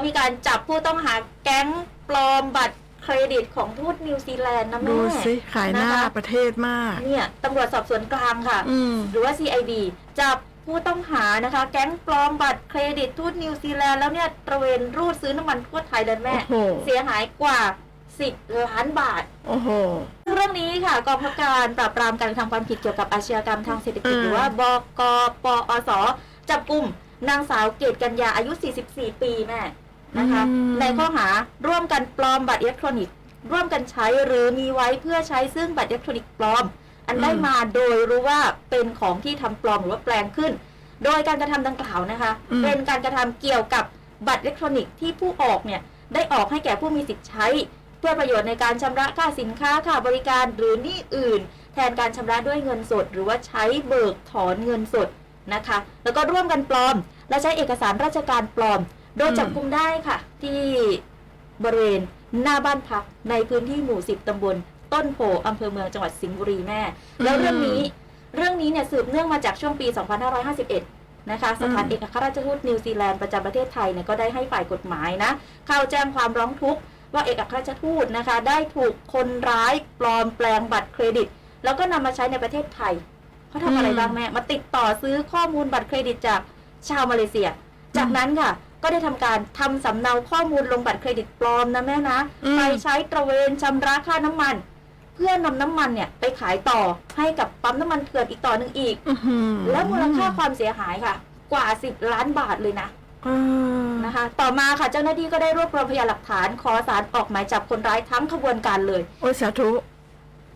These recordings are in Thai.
เขามีการจับผู้ต้องหาแก๊งปลอมบัตรเครดิตของทูตนิวซีแลนด์นะแม่ดูสิขายหน้านะคะประเทศมาก เนี่ยตำรวจสอบสวนกลางค่ะอืมหรือว่า CID จับผู้ต้องหานะคะ แก๊งปลอมบัตรเครดิตทูตนิวซีแลนด์แล้วเนี่ยตระเวนรูดซื้อน้ำมันทั่วไทยเลยแม่โอ้โหเสียหายกว่า 10 ล้านบาท โอ้โหเรื่องนี้ค่ะกองบังคับการปราบปรามการกระทำความผิดเกี่ยวกับอาชญากรรมทางเศรษฐกิจอืมหรือว่าบกปอสจับกลุ่มนางสาวเกตกัญญาอายุ 44 ปีแม่ นะคะในข้อหาร่วมกันปลอมบัตรอิเล็กทรอนิกส์ ร่วมกันใช้หรือมีไว้เพื่อใช้ซึ่งบัตรอิเล็กทรอนิกส์ปลอม อันได้มาโดยรู้ว่าเป็นของที่ทำปลอมหรือว่าแปลงขึ้น โดยการกระทำดังกล่าวนะคะ อืม เป็นการกระทำเกี่ยวกับบัตรอิเล็กทรอนิกส์ที่ผู้ออกเนี่ยได้ออกให้แก่ผู้มีสิทธิ์ใช้ เพื่อประโยชน์ในการชำระค่าสินค้าค่าบริการหรือหนี้อื่น แทนการชำระด้วยเงินสด หรือว่าใช้เบิกถอนเงินสดนะคะ แล้วก็ร่วมกันปลอม และใช้เอกสารราชการปลอม โดยจับกุมได้ค่ะ ที่บริเวณหน้าบ้านพักในพื้นที่หมู่10ตำบลต้นโพอำเภอเมืองจังหวัดสิงห์บุรีแม่ แล้วเรื่องนี้เรื่องนี้เนี่ยสืบเนื่องมาจากช่วงปี 2551 นะคะ สถานอืมเอกอัครราชทูตนิวซีแลนด์ประจำประเทศไทยเนี่ยก็ได้ให้ฝ่ายกฎหมายนะ เข้าแจ้งความร้องทุกข์ว่าเอกอัครราชทูตนะคะ ได้ถูกคนร้ายปลอมแปลงบัตรเครดิต แล้วก็นำมาใช้ในประเทศไทยเขาทำอะไรอืมบ้างแม่มาติดต่อซื้อข้อมูลบัตรเครดิตจากชาวมาเลเซีย จากนั้นค่ะ ก็ได้ทำการทำสำเนาข้อมูลลงบัตรเครดิตปลอมนะแม่นะอืมไปใช้ตระเวนชำระค่าน้ำมัน เพื่อนำน้ำมันเนี่ยไปขายต่อให้กับปั๊มน้ำมันเถื่อนอีกต่อหนึ่งอีกอื้อหือและมูลค่าความเสียหายค่ะ กว่า10ล้านบาทเลยนะเออนะคะ ต่อมาค่ะเจ้าหน้าที่ก็ได้รวบรวมพยานหลักฐาน ขอสารออกหมายจับคนร้ายทั้งขบวนการเลย โอ้ยสาธุ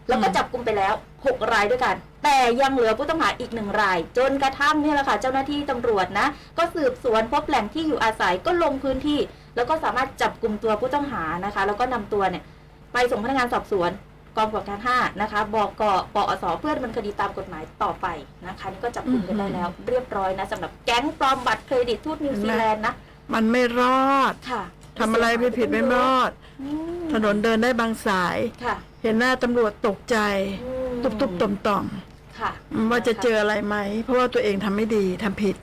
แล้วก็อืมจับกลุ่มไปแล้ว 6 รายด้วยกัน แต่ยังเหลือผู้ต้องหาอีกหนึ่งราย จนกระทั่งเนี่ยแหละค่ะ เจ้าหน้าที่ตำรวจนะ ก็สืบสวนพบแหล่งที่อยู่อาศัยก็ลงพื้นที่ แล้วก็สามารถจับกลุ่มตัวผู้ต้องหานะคะ แล้วก็นำตัวเนี่ย ไปส่งพนักงานสอบสวนกองกำกับการ5นะคะบกปอสเพื่อดำเนินคดีตามกฎหมายต่อไปนะคะนี่ก็จับกลุ่มกันได้แล้ว เรียบร้อยนะสำหรับแก๊งปลอมบัตรเครดิตทูตนิวซีแลนด์นะมันไม่รอดค่ะ ทำอะไรผิดผิดๆไม่รอด อืมถนนเดินได้บางสาย ค่ะเห็นหน้าตำรวจตกใจ อืมตุบตุบต่อมต่อมค่ะๆว่าจะเจออะไรไหม เพราะว่าตัวเองทำไม่ดีทำผิด